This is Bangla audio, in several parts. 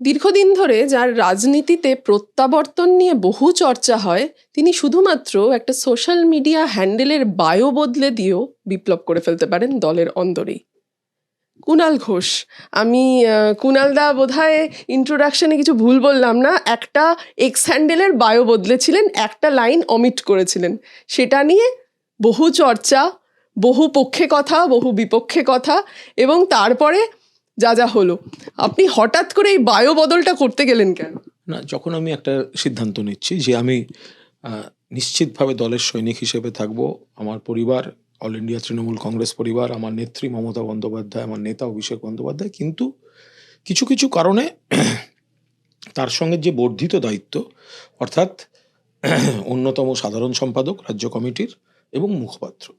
দীর্ঘদিন ধরে যার রাজনীতিতে প্রত্যাবর্তন নিয়ে বহু চর্চা হয়, তিনি শুধুমাত্র একটা সোশ্যাল মিডিয়া হ্যান্ডেলের বায়ো বদলে দিয়েও বিপ্লব করে ফেলতে পারেন দলের অন্দরেই কুণাল ঘোষ, আমি কুণাল দা বোধহয় ইন্ট্রোডাকশনে কিছু ভুল বললাম না, একটা এক্স হ্যান্ডেলের বায়ো বদলেছিলেন, একটা লাইন অমিট করেছিলেন। সেটা নিয়ে বহু চর্চা, বহু পক্ষে কথা, বহু বিপক্ষে কথা, এবং তারপরে যা যা হলো। আপনি হঠাৎ করে এই বায়ো বদলটা করতে গেলেন কেন? না, যখন আমি একটা সিদ্ধান্ত নিচ্ছি যে আমি নিশ্চিতভাবে দলের সৈনিক হিসেবে থাকব, আমার পরিবার, অল ইন্ডিয়া তৃণমূল কংগ্রেস পরিবার, আমার নেত্রী মমতা বন্দ্যোপাধ্যায়, আমার নেতা অভিষেক বন্দ্যোপাধ্যায়, কিন্তু কিছু কিছু কারণে তার সঙ্গে যে বর্ধিত দায়িত্ব, অর্থাৎ অন্যতম সাধারণ সম্পাদক, রাজ্য কমিটির এবং মুখপাত্র,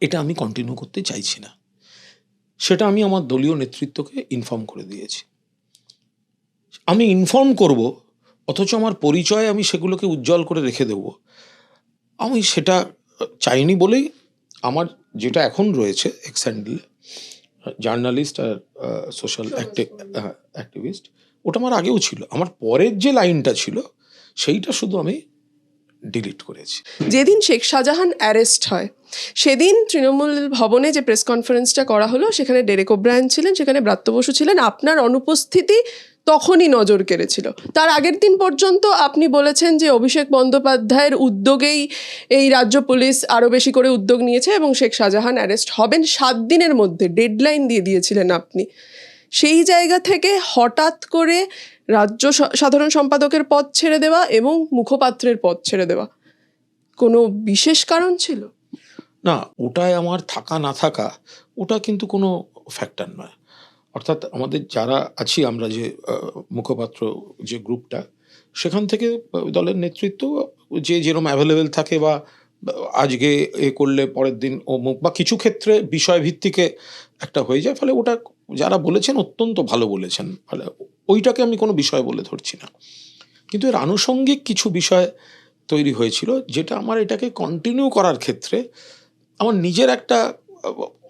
এটা আমি কন্টিনিউ করতে চাইছি না। সেটা আমি আমার দলীয় নেতৃত্বকে ইনফর্ম করে দিয়েছি। আমি ইনফর্ম করব অথচ আমার পরিচয় আমি সেগুলোকে উজ্জ্বল করে রেখে দেব। আমি সেটা চাইনি বলেই আমার যেটা এখন রয়েছে এক্স হ্যান্ডেল জার্নালিস্ট আর সোশ্যাল অ্যাক্টিভিস্ট ওটা আমার আগেও ছিল। আমার পরের যে লাইনটা ছিল সেইটা শুধু আমি ডিলিট করেছি। যেদিন শেখ শাহজাহান অ্যারেস্ট হয় সেদিন তৃণমূল ভবনে যে প্রেস কনফারেন্সটা করা হলো, সেখানে ডেরেক ওব্রায়ন ছিলেন, সেখানে ব্রাত্য বসু ছিলেন। আপনার অনুপস্থিতি তখনই নজর কেড়েছিল। তার আগের দিন পর্যন্ত আপনি বলেছেন যে অভিষেক বন্দ্যোপাধ্যায়ের উদ্যোগেই এই রাজ্য পুলিশ আরও বেশি করে উদ্যোগ নিয়েছে এবং শেখ শাহজাহান অ্যারেস্ট হবেন। সাত দিনের মধ্যে ডেডলাইন দিয়ে দিয়েছিলেন আপনি। সেই জায়গা থেকে হঠাৎ করে রাজ্য সাধারণ সম্পাদকের পদ ছেড়ে দেওয়া এবং মুখপাত্রের পদ ছেড়ে দেওয়া। কোনো বিশেষ কারণ ছিল? না, ওটায় আমার থাকা না থাকা, ওটা কিন্তু কোনো ফ্যাক্টর নয়। অর্থাৎ আমাদের যারা আছি, আমরা যে মুখপাত্র যে গ্রুপটা, সেখান থেকে দলের নেতৃত্ব যে যেরকম অ্যাভেলেবেল থাকে বা, আজকে এ করলে পরের দিন অমুক বা কিছু ক্ষেত্রে বিষয়ভিত্তিকে একটা হয়ে যায়, ফলে ওটা যারা বলেছেন অত্যন্ত ভালো বলেছেন, ফলে ওইটাকে আমি কোনো বিষয় বলে ধরছি না। কিন্তু এর আনুষঙ্গিক কিছু বিষয় তৈরি হয়েছিল, যেটা আমার এটাকে কন্টিনিউ করার ক্ষেত্রে আমার নিজের একটা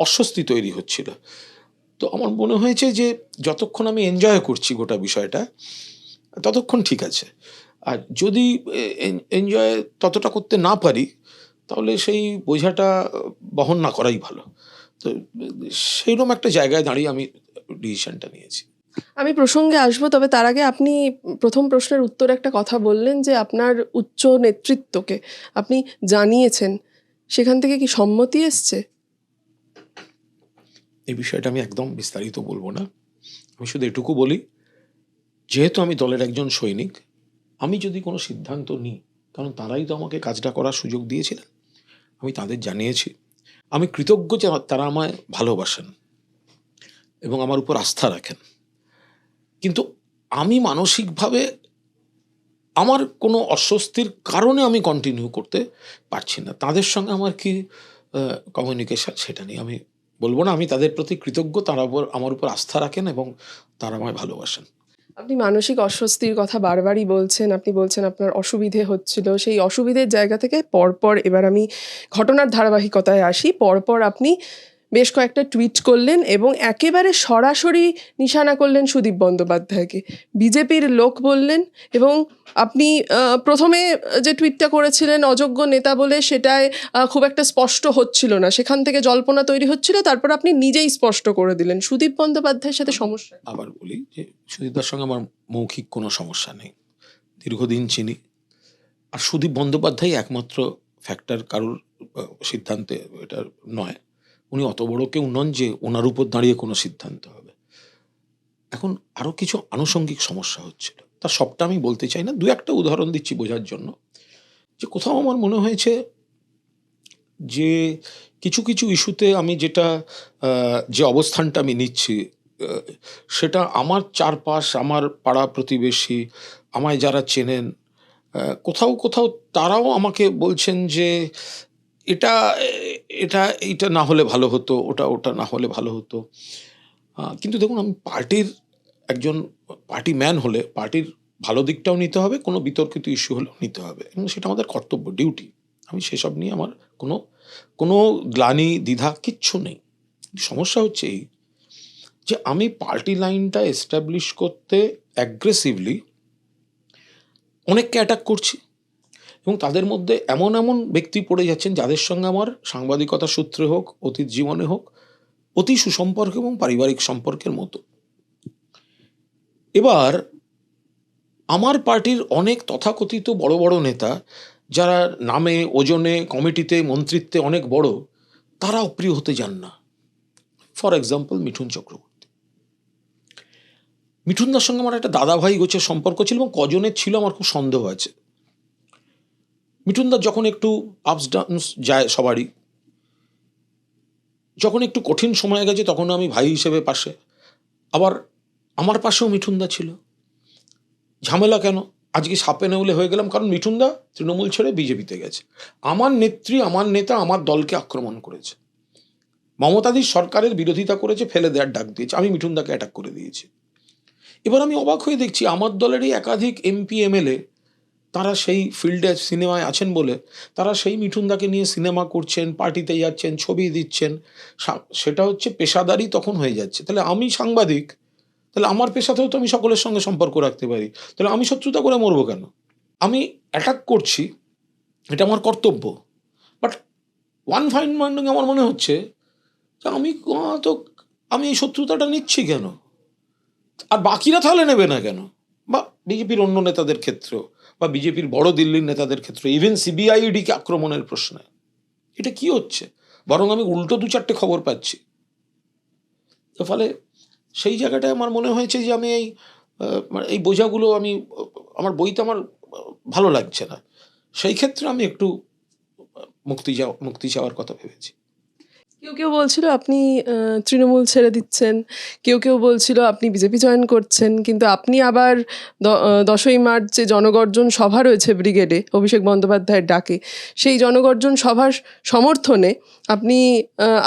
অস্বস্তি তৈরি হচ্ছিল। তো আমার মনে হয়েছে যে, যতক্ষণ আমি এনজয় করছি গোটা বিষয়টা, ততক্ষণ ঠিক আছে। আর যদি এনজয় ততটা করতে না পারি, তাহলে সেই বোঝাটা বহন না করাই ভালো। তো সেইরকম একটা জায়গায় দাঁড়িয়ে আমি ডিসিশনটা নিয়েছি। আমি প্রসঙ্গে আসব, তবে তার আগে আপনি প্রথম প্রশ্নের উত্তরে একটা কথা বললেন যে, আপনার উচ্চ নেতৃত্বকে আপনি জানিয়েছেন সেখান থেকে কি সম্মতি এসছে? এই বিষয়টা আমি একদম বিস্তারিত বলব না। আমি শুধু এটুকু বলি, যেহেতু আমি দলের একজন সৈনিক, আমি যদি কোনো সিদ্ধান্ত নিই, কারণ তারাই তো আমাকে কাজটা করার সুযোগ দিয়েছিলেন, আমি তাদের জানিয়েছি। আমি কৃতজ্ঞ যে তারা আমায় ভালোবাসেন এবং আমার উপর আস্থা রাখেন। কিন্তু আমি মানসিকভাবে আমার কোনো অস্বস্তির কারণে আমি কন্টিনিউ করতে পারছি না। তাদের সঙ্গে আমার কি কমিউনিকেশন সেটা নিয়ে আমি বলব না। আমি তাদের প্রতি কৃতজ্ঞ, তারা আমার উপর আস্থা রাখেন এবং তারা আমায় ভালোবাসেন। আপনি মানসিক অস্বস্তির কথা বারবারই বলছেন। আপনি বলছেন আপনার অসুবিধে হচ্ছিল। সেই অসুবিধের জায়গা থেকে পরপর, এবার আমি ঘটনার ধারাবাহিকতায় আসি। পরপর আপনি বেশ কয়েকটা টুইট করলেন এবং একেবারে সরাসরি নিশানা করলেন সুদীপ বন্দ্যোপাধ্যায়কে। বিজেপির লোক বললেন এবং আপনি প্রথমে যে টুইটটা করেছিলেন অযোগ্য নেতা বলে সেটায় খুব একটা স্পষ্ট হচ্ছিল না। সেখান থেকে জল্পনা তৈরি হচ্ছিল, তারপর আপনি নিজেই স্পষ্ট করে দিলেন। সুদীপ বন্দ্যোপাধ্যায়ের সাথে সমস্যা? আবার বলি যে সুদীপদার সঙ্গে আমার মৌখিক কোনো সমস্যা নেই। দীর্ঘদিন চিনি। আর সুদীপ বন্দ্যোপাধ্যায় একমাত্র ফ্যাক্টর কারোর সিদ্ধান্তে এটা নয়। উনি অত বড় কেউ নন যে ওনার উপর দাঁড়িয়ে কোনো সিদ্ধান্ত হবে। এখন আরও কিছু আনুষঙ্গিক সমস্যা হচ্ছিল তার সবটা আমি বলতে চাই না, দু একটা উদাহরণ দিচ্ছি বোঝার জন্য। যে কোথাও আমার মনে হয়েছে যে কিছু কিছু ইস্যুতে আমি যেটা যে অবস্থানটা আমি নিচ্ছি সেটা আমার চারপাশ, আমার পাড়া প্রতিবেশী, আমায় যারা চেনেন কোথাও কোথাও তারাও আমাকে বলছেন যে এটা এটা এটা না হলে ভালো হতো, ওটা ওটা না হলে ভালো হতো। কিন্তু দেখুন, আমি পার্টির একজন, পার্টি ম্যান হলে পার্টির ভালো দিকটাও নিতে হবে, কোনো বিতর্কিত ইস্যু হলেও নিতে হবে। এবং সেটা আমাদের কর্তব্য, ডিউটি। আমি সেসব নিয়ে আমার কোনো কোনো গ্লানি, দ্বিধা কিচ্ছু নেই। সমস্যা হচ্ছে এই যে, আমি পার্টি লাইনটা এস্টাবলিশ করতে অ্যাগ্রেসিভলি অনেককে অ্যাটাক করছি। এবং তাদের মধ্যে এমন এমন ব্যক্তি পড়ে যাচ্ছেন যাদের সঙ্গে আমার সাংবাদিকতা সূত্রে হোক, অতীত জীবনে হোক, অতি সুসম্পর্ক এবং পারিবারিক সম্পর্কের মতো। এবার আমার পার্টির অনেক তথাকথিত বড় বড় নেতা, যারা নামে, ওজনে, কমিটিতে, মন্ত্রিত্বে অনেক বড় তারা অপ্রিয় হতে যান না। For example, Mithun Chakraborty. মিঠুনদার সঙ্গে আমার একটা দাদাভাই গোছের সম্পর্ক ছিল এবং কজনের ছিল আমার খুব সন্দেহ আছে। মিঠুনদার যখন একটু আপস ডাউনস যায় সবারই, যখন একটু কঠিন সময় গেছে তখন আমি ভাই হিসেবে পাশে। আবার আমার পাশেও মিঠুনদা ছিল। ঝামেলা কেন? আজকে সাপে নেউলে হয়ে গেলাম কারণ মিঠুনদা তৃণমূল ছেড়ে বিজেপিতে গেছে। আমার নেত্রী, আমার নেতা, আমার দলকে আক্রমণ করেছে। মমতাদির সরকারের বিরোধিতা করেছে, ফেলে দেওয়ার ডাক দিয়েছে। আমি মিঠুনদাকে অ্যাটাক করে দিয়েছি। এবার আমি অবাক হয়ে দেখছি, আমার দলেরই একাধিক এমপি এমএলএ তারা সেই ফিল্ডে সিনেমায় আছেন বলে, তারা সেই মিঠুনদাকে নিয়ে সিনেমা করছেন, পার্টিতে যাচ্ছেন, ছবি দিচ্ছেন সেটা হচ্ছে পেশাদারি তখন হয়ে যাচ্ছে। তাহলে আমি সাংবাদিক, তাহলে আমার পেশাতেও তো আমি সকলের সঙ্গে সম্পর্ক রাখতে পারি। তাহলে আমি শত্রুতা করে মরবো কেন? আমি অ্যাটাক করছি, এটা আমার কর্তব্য। বাট ওয়ান ফাইন মাইন্ডিং আমার মনে হচ্ছে যে আমি তো, আমি এই শত্রুতাটা নিচ্ছি কেন? আর বাকিরা তাহলে নেবে না কেন? বা বিজেপির অন্য নেতাদের ক্ষেত্রেও। বা বিজেপির বড় দিল্লির নেতাদের ক্ষেত্রে ইভেন সিবিআইডিকে আক্রমণের প্রশ্নে। এটা কি হচ্ছে? বরং আমি উল্টো দু চারটে খবর পাচ্ছি। তো ফলে সেই জায়গাটায় আমার মনে হয়েছে যে আমি এই এই বোঝাগুলো আমি, আমার বইতে আমার, ভালো লাগছে না। সেই ক্ষেত্রে আমি একটু মুক্তি যাওয়া মুক্তি চাওয়ার কথা ভেবেছি। কেউ কেউ বলছিল আপনি তৃণমূল ছেড়ে দিচ্ছেন। কেউ কেউ বলছিল আপনি বিজেপি জয়েন করছেন। কিন্তু আপনি আবার দশই মার্চ যে জনগর্জন সভা রয়েছে ব্রিগেডে, অভিষেক বন্দ্যোপাধ্যায়ের ডাকে, সেই জনগর্জন সভার সমর্থনে আপনি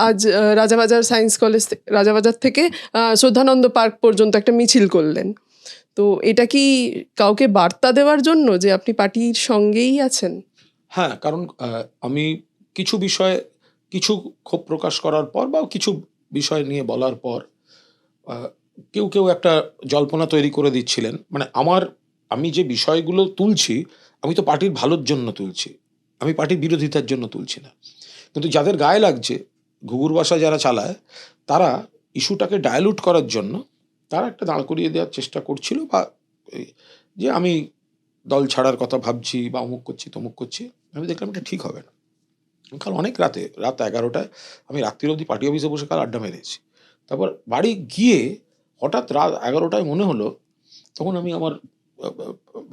আজ রাজাবাজার সায়েন্স কলেজ রাজাবাজার থেকে শ্রদ্ধানন্দ পার্ক পর্যন্ত একটা মিছিল করলেন। তো এটা কি কাউকে বার্তা দেওয়ার জন্য যে আপনি পার্টির সঙ্গেই আছেন? হ্যাঁ কারণ আমি কিছু বিষয়ে কিছু ক্ষোভ প্রকাশ করার পর বা কিছু বিষয় নিয়ে বলার পর কেউ কেউ একটা জল্পনা তৈরি করে দিচ্ছিলেন। মানে আমার, আমি যে বিষয়গুলো তুলছি, আমি তো পার্টির ভালোর জন্য তুলছি। আমি পার্টির বিরোধিতার জন্য তুলছি না। কিন্তু যাদের গায়ে লাগছে, ঘুঘুর বাসা যারা চালায়, তারা ইস্যুটাকে ডায়ালুট করার জন্য তারা একটা দাঁড় করিয়ে দেওয়ার চেষ্টা করছিল বা যে আমি দল ছাড়ার কথা ভাবছি বা অমুক করছি, তমুক করছি, আমি দেখলাম এটা ঠিক হবে না। কাল অনেক রাতে, রাত এগারোটায় আমি রাত্রির অবধি পার্টি অফিসে বসে কাল আড্ডা মেরেছি। তারপর বাড়ি গিয়ে হঠাৎ রাত এগারোটায় মনে হলো, তখন আমি আমার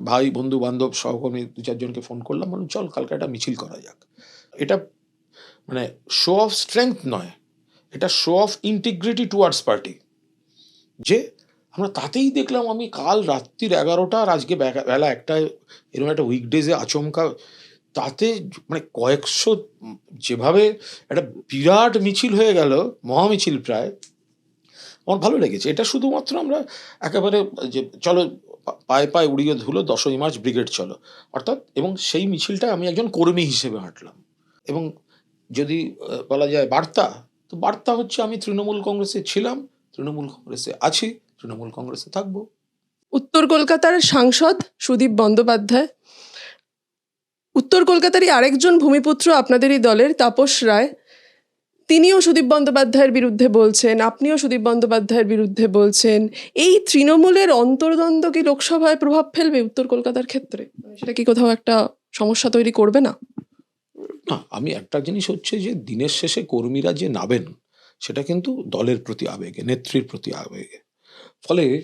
ভাই, বন্ধু, বান্ধব, সহকর্মী দু চারজনকে ফোন করলাম, বললাম, চল, কালকে একটা মিছিল করা যাক। এটা মানে শো অফ স্ট্রেংথ নয়, এটা show of integrity towards party যে আমরা তাতেই দেখলাম আমি কাল রাত্রির এগারোটা আর আজকে বেলা একটায় এরকম একটা উইকডেজে আচমকা তাতে মানে কয়েকশো, যেভাবে একটা বিরাট মিছিল হয়ে গেল, মহামিছিল প্রায়, আমার ভালো লেগেছে। এটা শুধুমাত্র আমরা একেবারে যে চলো, পায়ে পায়ে উড়িয়ে ধুলো, দশই মার্চ ব্রিগেড চলো। অর্থাৎ, এবং সেই মিছিলটা আমি একজন কর্মী হিসেবে হাঁটলাম। এবং যদি বলা যায় বার্তা, তো বার্তা হচ্ছে আমি তৃণমূল কংগ্রেসে ছিলাম, তৃণমূল কংগ্রেসে আছি, তৃণমূল কংগ্রেসে থাকব। উত্তর কলকাতার সাংসদ সুদীপ বন্দ্যোপাধ্যায় উত্তর কলকাতারই আরেকজন ভূমিপুত্র আপনাদেরই দলের তাপস রায়। তিনিও সুদীপ বন্দ্যোপাধ্যায়ের বিরুদ্ধে বলছেন, আপনিও সুদীপ বন্দ্যোপাধ্যায়ের বিরুদ্ধে বলছেন। এই তৃণমূলের অন্তর্দ্বন্দ্ব কি লোকসভায় প্রভাব ফেলবে উত্তর কলকাতার ক্ষেত্রে? সেটা কি কোথাও একটা সমস্যা তৈরি করবে না? না, আমি একটা জিনিস হচ্ছে যে, দিনের শেষে কর্মীরা যে নাবেন সেটা কিন্তু দলের প্রতি আবেগে, নেত্রীর প্রতি আবেগে। ফলে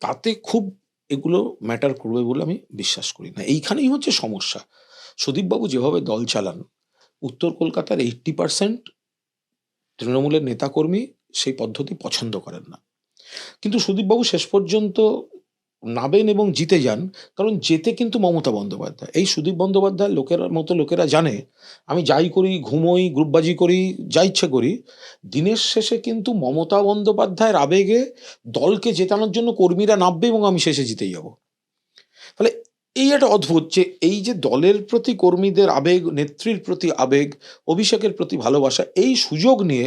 তাতে খুব এগুলো ম্যাটার করবে বলে আমি বিশ্বাস করি না। এইখানেই হচ্ছে সমস্যা। সুদীপবাবু যেভাবে দল চালান, উত্তর কলকাতার এইট্টি পার্সেন্ট তৃণমূলের নেতাকর্মী সেই পদ্ধতি পছন্দ করেন না। কিন্তু সুদীপবাবু শেষ পর্যন্ত নাবেন এবং জিতে যান, কারণ যেতে কিন্তু মমতা বন্দ্যোপাধ্যায়। এই সুদীপ বন্দ্যোপাধ্যায় লোকের, মতো লোকেরা জানে, আমি যাই করি, ঘুমোই, গ্রুপবাজি করি, যা ইচ্ছে করি, দিনের শেষে কিন্তু মমতা বন্দ্যোপাধ্যায়ের আবেগে দলকে জেতানোর জন্য কর্মীরা নামবে এবং আমি শেষে জিতেই যাব। ফলে এই একটা অদ্ভুত যে এই যে দলের প্রতি কর্মীদের আবেগ নেত্রীর প্রতি আবেগ অভিষেকের প্রতি ভালোবাসা এই সুযোগ নিয়ে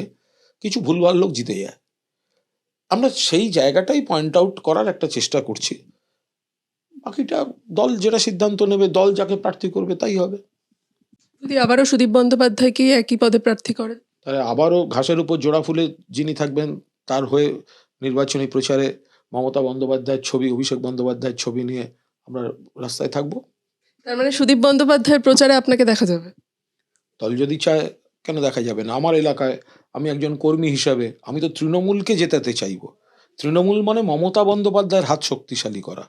কিছু ভুলভাল লোক জিতে যায়। আমরা সেই জায়গাটাই পয়েন্ট আউট করার একটা চেষ্টা করছি। বাকিটা দল যেটা সিদ্ধান্ত নেবে দল যাকে প্রার্থী করবে তাই হবে। যদি আবারও সুদীপ বন্দ্যোপাধ্যায়কে একই পদে প্রার্থী করেন তাহলে আবারও ঘাসের উপর জোড়া ফুলে যিনি থাকবেন তার হয়ে নির্বাচনী প্রচারে মমতা বন্দ্যোপাধ্যায়ের ছবি অভিষেক বন্দ্যোপাধ্যায়ের ছবি নিয়ে আমরা রাস্তায় থাকব। তার মানে সুদীপ বন্দ্যোপাধ্যায়ের প্রচারে আপনাকে দেখা যাবে? দল যদি চায় কেন দেখা যাবে না? আমার এলাকায় আমি একজন কর্মী হিসাবে আমি তো তৃণমূলকে জেতাতে চাইব। তৃণমূল মানে মমতা বন্দ্যোপাধ্যায়ের হাত শক্তিশালী করা।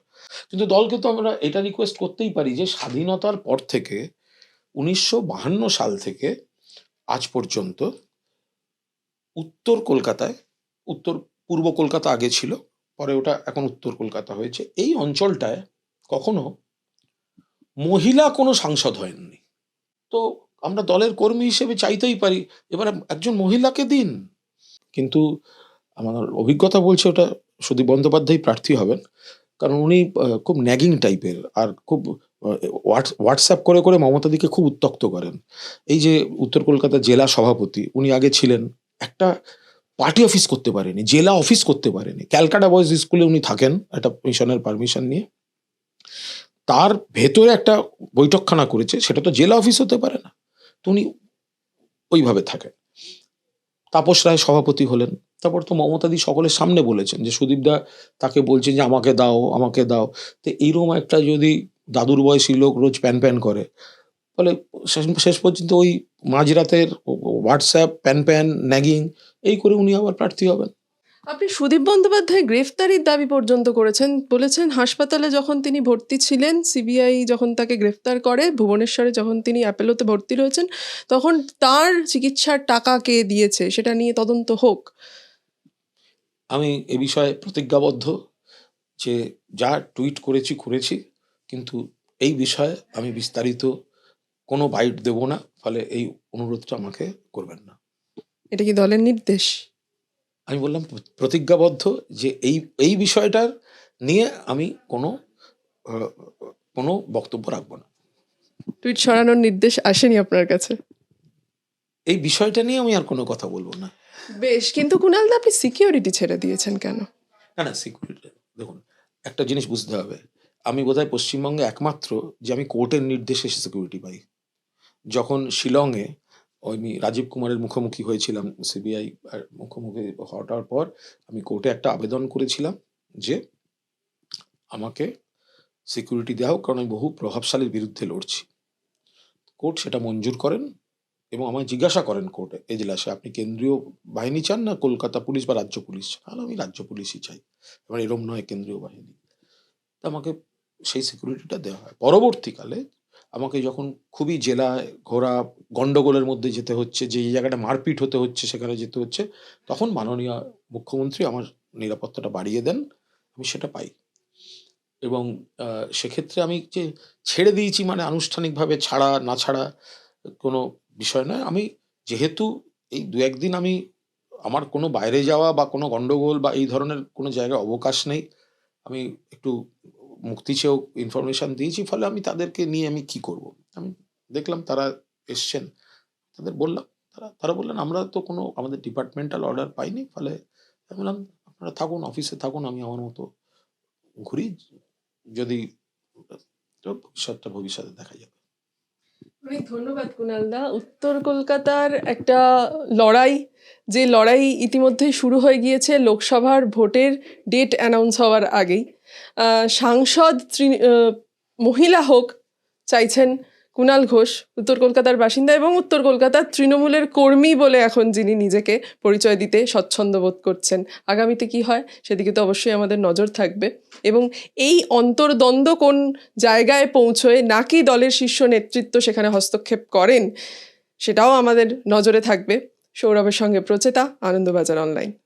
কিন্তু দলকে তো আমরা এটা রিকোয়েস্ট করতেই পারি যে স্বাধীনতার পর থেকে উনিশশো বাহান্ন সাল থেকে আজ পর্যন্ত উত্তর কলকাতায় উত্তর পূর্ব কলকাতা আগে ছিল পরে ওটা এখন উত্তর কলকাতা হয়েছে। এই অঞ্চলটায় কখনো মহিলা কোনো সাংসদ হয়নি তো আমরা দলের কর্মী হিসেবে চাইতেই পারি, এবার একজন মহিলাকে দিন। কিন্তু আমার অভিজ্ঞতা বলছে ওটা সুদীপ বন্দ্যোপাধ্যায় প্রার্থী হবেন, কারণ উনি খুব ন্যাগিং টাইপের আর খুব হোয়াটসঅ্যাপ করে করে মমতাদিকে খুব উত্তক্ত করেন। এই যে উত্তর কলকাতা জেলা সভাপতি, উনি আগে ছিলেন একটা পার্টি অফিস করতে পারেনি, জেলা অফিস করতে পারেনি। ক্যালকাটা বয়েজ স্কুলে উনি থাকেন, একটা মিশনের পারমিশন নিয়ে। তার ভেতরে একটা বৈঠকখানা করেছে, সেটা তো জেলা অফিস হতে পারে না। তো উনি ওইভাবে থাকেন। তাপস রায় সভাপতি হলেন। তারপর তো মমতাদি সকলের সামনে বলেছেন যে সুদীপদা তাকে বলছেন যে আমাকে দাও আমাকে দাও। তো এইরকম একটা যদি দাদুর বয়সী লোক রোজ প্যান প্যান করে, ফলে শেষ শেষ পর্যন্ত ওই মাঝরাতের হোয়াটসঅ্যাপ প্যান প্যান ন্যাগিং এই করে উনি আবার প্রার্থী হবেন। আপনি সুদীপ বন্দ্যোপাধ্যায় গ্রেফতারির দাবি পর্যন্ত করেছেন বলেছেন হাসপাতালে যখন তিনি ভর্তি ছিলেন সিবিআই যখন তাকে গ্রেফতার করে ভুবনেশ্বরে যখন তিনি অ্যাপেলোতে ভর্তি রয়েছেন তখন তার চিকিৎসার টাকা কে দিয়েছে সেটা নিয়ে তদন্ত হোক। আমি এ বিষয়ে প্রতিজ্ঞাবদ্ধ যে যা টুইট করেছি করেছি কিন্তু এই বিষয়ে আমি বিস্তারিত কোনো বাইট দেব না ফলে এই অনুরোধটা আমাকে করবেন না। এটা কি দলের নির্দেশ? আমি বললাম প্রতিজ্ঞাবদ্ধ যে এই এই বিষয়টার নিয়ে আমি কোনো কোনো বক্তব্য রাখব না। টুইট সরানোর নির্দেশ আসেনি আপনার কাছে? এই বিষয়টা নিয়ে আমি আর কোনো কথা বলব না। বেশ কিন্তু কুণালদা আপনি সিকিউরিটি ছেড়ে দিয়েছেন কেন? না না সিকিউরিটি দেখুন একটা জিনিস বুঝতে হবে। আমি বোধহয় পশ্চিমবঙ্গে একমাত্র যে আমি কোর্টের নির্দেশে সিকিউরিটি পাই। যখন শিলংয়ে আমি রাজীব কুমারের মুখোমুখি হয়েছিলাম সিবিআই মুখোমুখি হওয়ার পর আমি কোর্টে একটা আবেদন করেছিলাম যে আমাকে সিকিউরিটি দেওয়া হোক, কারণ আমি বহু প্রভাবশালীর বিরুদ্ধে লড়ছি। কোর্ট সেটা মঞ্জুর করেন এবং আমায় জিজ্ঞাসা করেন কোর্টে এজলাসে আপনি কেন্দ্রীয় বাহিনী চান না কলকাতা পুলিশ বা রাজ্য পুলিশ চান? তাহলে আমি রাজ্য পুলিশই চাই। এবার এরম নয় কেন্দ্রীয় বাহিনী। তা আমাকে সেই সিকিউরিটিটা দেওয়া হয়। পরবর্তীকালে আমাকে যখন খুবই জেলায় ঘোরা গন্ডগোলের মধ্যে যেতে হচ্ছে, যে এই জায়গাটা মারপিট হতে হচ্ছে, সেখানে যেতে হচ্ছে, তখন মাননীয় মুখ্যমন্ত্রী আমার নিরাপত্তাটা বাড়িয়ে দেন, আমি সেটা পাই। এবং সেক্ষেত্রে আমি যে ছেড়ে দিয়েছি মানে আনুষ্ঠানিকভাবে ছাড়া, না ছাড়া, কোনো বিষয় নয়। আমি যেহেতু এই দু একদিন আমি আমার কোনো বাইরে যাওয়া বা কোনো গন্ডগোল বা এই ধরনের কোনো জায়গায় অবকাশ নেই, আমি একটু মুক্তি চেয়েও ইনফরমেশন দিয়েছি, ফলে আমি তাদেরকে নিয়ে আমি কি করব? আমি দেখলাম তারা এসছেন। তাদের বললাম, তারা তারা বললেন, আমরা তো কোনো, আমাদের ডিপার্টমেন্টাল অর্ডার পাইনি, ফলে আমি বললাম, আপনারা থাকুন অফিসে থাকুন, আমি আমার মতো ঘুরি, যদি ভবিষ্যৎটা, ভবিষ্যতে দেখা যাবে। অনেক ধন্যবাদ কুনালদা উত্তর কলকাতার একটা লড়াই, যে লড়াই ইতিমধ্যেই শুরু হয়ে গিয়েছে লোকসভার ভোটের ডেট অ্যানাউন্স হওয়ার আগেই। সাংসদ মহিলা হোক চাইছেন কুণাল ঘোষ, উত্তর কলকাতার বাসিন্দা এবং উত্তর কলকাতার তৃণমূলের কর্মী বলে এখন যিনি নিজেকে পরিচয় দিতে স্বচ্ছন্দ বোধ করছেন। আগামীতে কি হয় সেদিকে তো অবশ্যই আমাদের নজর থাকবে। এবং এই অন্তর্দ্বন্দ্ব কোন জায়গায় পৌঁছয় নাকি দলের শীর্ষ নেতৃত্ব সেখানে হস্তক্ষেপ করেন, সেটাও আমাদের নজরে থাকবে। সৌরভের সঙ্গে প্রচেতা, আনন্দবাজার অনলাইন।